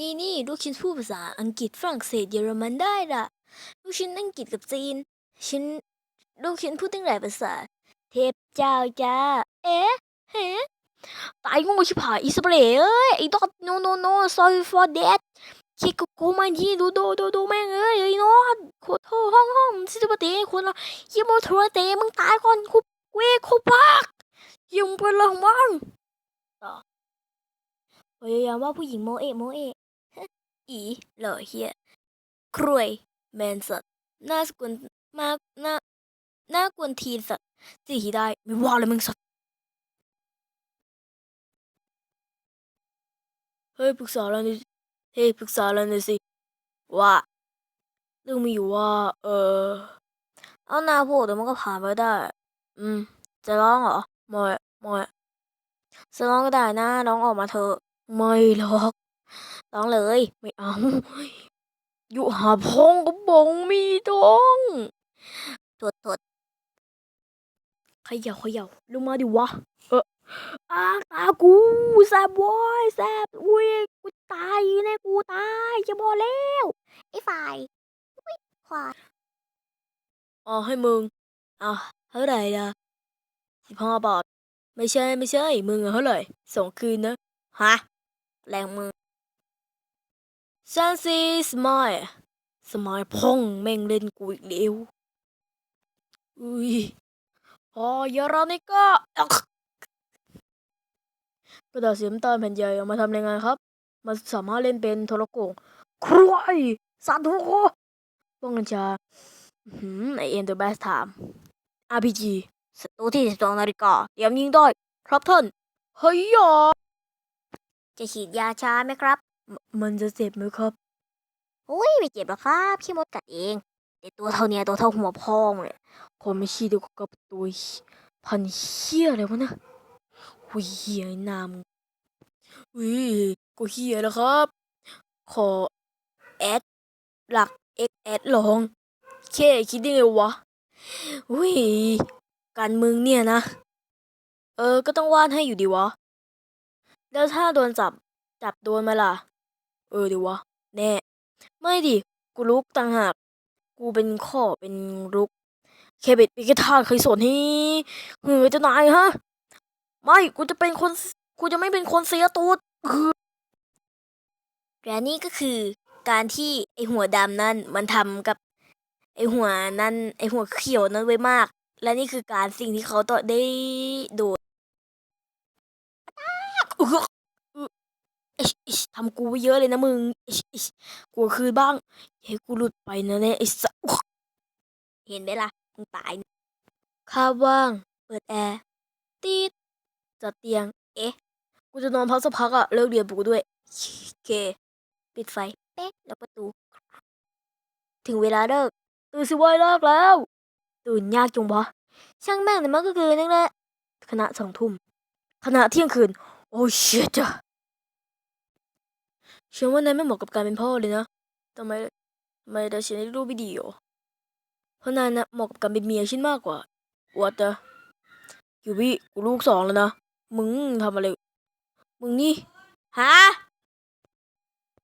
นี่นี่ลูกชิ้นพูดภาษาอังกฤษฝรั่งเศสเยอรมันได้ละลูกชิ้นอังกฤษกับจีนฉันลูกชิ้นพูดตั้งหลายภาษา เทพเจ้าจ้า เอ๊ะเฮ้ตายโงูชิบหายอีสเปรย์เอ้ยไอ้ดอท no no no sorry for that คิดกูกูมาที่ดูดูดูดูแม่งเอ้ยไอ้นอตโคตรห้องห้องสิจะมาเตคนละยี่โมโทรเตมึงตายก่อนคุบเวคุบพักยิงเป็นเรื่องมึงต่อพยายามว่าผู้หญิงโมเอะโมเอะ อีเหล่อเฮียกรวยแมนสัตว์น่าสกวนมากน่าน่ากวนทีนสัตว์สิที่ได้ไม่ว่าเลยมึงสัตว์เฮ้ยปรึกษาแล้วนี่เฮ้ยปรึกษาแล้วนี่สิว่าเรื่องมีอยู่ว่า เออเอาหน้าพูดเดี๋ยวมันก็ผ่านไปได้ อืม จะร้องเหรอไม่ไม่จะร้องก็ได้นะร้องออกมาเถอะไม่หรอก ต้องเลย ไม่เอา อยู่หาพองก็บองมีต้องถดถดขย่าขย่าลงมาดิวะ เอออาตากูแซบโว้ยแซบอุ้ยกูตายแน่กูตายจะบอกแล้วไอ้ฝ่ายอุ้ยควายอ๋อให้มึงอะเท่าไหร่ล่ะสิบห้าบาทไม่ใช่ไม่ใช่มึงอะเท่าไหร่ส่งคืนนะฮะแรงมึง ฉันสิสมายสมายพองแม่งเล่นกูอีกแล้วอุ้ยพอยารานิก้ากระดาษสีน้ำตาลแผ่นใหญ่เอามาทำยังไงครับ มันสามารถเล่นเป็นโทรโขงครวยสาธุโคป้องกันชาอื้อหืมไอเอ็นเดอะแบสไทม์ RPG ศัตรูที่สิบสองนาฬิกาเตรียมยิงได้ครับท่านเฮ้ยยอจะฉีดยาชาไหมครับ มมันจะเจ็บไหมครับ โอ้ยไม่เจ็บหรอกครับขี้มดกัดเอง แต่ตัวเท่าเนี้ยตัวเท่าหัวพองเลยคนไม่ชี้ดูกับตัวพันเฮียอะไรวะนี่ยหุยเฮียไอ้นามอุ้ยก็เฮียแล้วครับ ขอแอดหลักเอ็กแอดลองเคคิดได้ไงวะอุ้ยการมึงเนี่ยนะ เออ ก็ต้องว่าดให้อยู่ดีวะ แล้วถ้าโดนจับ จับโดนไหมาล่ะ เออดีวะ แน่ ไม่ดิ กูลุกต่างหาก กูเป็นข้อเป็นลุก เคเบ็ดปีกทาเคยสอนให้เฮ้ยจะนายฮะ ไม่ กูจะเป็นคน กูจะไม่เป็นคนเสียตูดและนี่ก็คือการที่ไอหัวดำนั่นมันทำกับไอหัวนั่นไอหัวเขียวนั้นไว้มาก และนี่คือการสิ่งที่เขาต่อได้โดน เอออิชอิชทำกูไว้เยอะเลยนะมึงอิชอิชกูคืนบ้างให้กูหลุดไปนะเนี่ยไอ้สัสเห็นไหมล่ะมึงตายข้าว่าง เปิดแอร์ตีดจัดเตียง เอ๊ะ กูจะนอนพักสักพักอะเลิกเรียนปลุกกูด้วยโอเค ปิดไฟเป๊ะแล้วประตู ถึงเวลาเลิก ตื่นสิวายเลิกแล้ว ตื่นยากจงวะช่างแม่งแต่มันก็คือนั่นแหละคณะสองทุ่มคณะเที่ยงคืน โอ้ชิตอะ ฉันว่านายไม่เหมาะกับการเป็นพ่อเลยนะทำไมทำไมแต่ฉันได้รูปไม่ดีเหรอเพราะนายนะเหมาะกับการเป็นเมียฉันมากกว่าวัดเตอยู่พี่กูลูกสองแล้วนะ มึงทำอะไร มึงนี่ฮะ